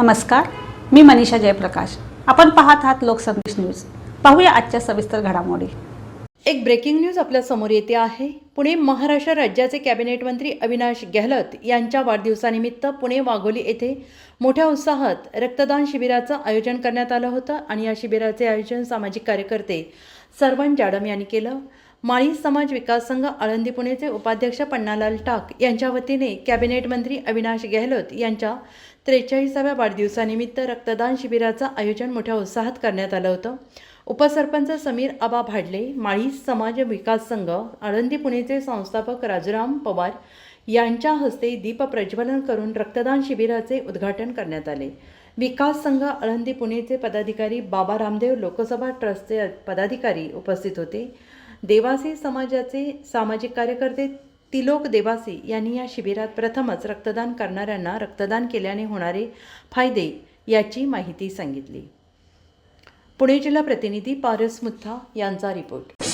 नमस्कार मी मनीषा जयप्रकाश. आपण पाहत आहात लोकसंदेश न्यूज. पाहूया आजच्या सविस्तर घडामोडी. एक ब्रेकिंग न्यूज आपल्यासमोर येते आहे. पुणे महाराष्ट्र राज्याचे कॅबिनेट मंत्री अविनाश गेहलोत यांच्या वाढदिवसानिमित्त पुणे वाघोली येथे मोठ्या उत्साहात रक्तदान शिबिराचं आयोजन करण्यात आलं होतं आणि या शिबिराचे आयोजन सामाजिक कार्यकर्ते सर्वन जाडम यांनी केलं. माळी समाज विकास संघ आळंदी पुणेचे उपाध्यक्ष पन्नालाल टाक यांच्या वतीने कॅबिनेट मंत्री अविनाश गेहलोत यांच्या त्रेचाळीसाव्या वाढदिवसानिमित्त रक्तदान शिबिराचं आयोजन मोठ्या उत्साहात करण्यात आलं होतं. उपसरपंच समीर आबा भाडले माळी समाज विकास संघ आळंदी पुणेचे संस्थापक राजूराम पवार यांच्या हस्ते दीप प्रज्वलन करून रक्तदान शिबिराचे उद्घाटन करण्यात आले. विकास संघ आळंदी पुणेचे पदाधिकारी बाबा रामदेव लोकसभा ट्रस्टचे पदाधिकारी उपस्थित होते. देवासी समाजाचे सामाजिक कार्यकर्ते तिलोक देवासी यांनी या शिबिरात प्रथमच रक्तदान करणाऱ्यांना रक्तदान केल्याने होणारे फायदे याची माहिती सांगितली. पुणे जिल्हा प्रतिनिधी पारस मुथा यांचा रिपोर्ट.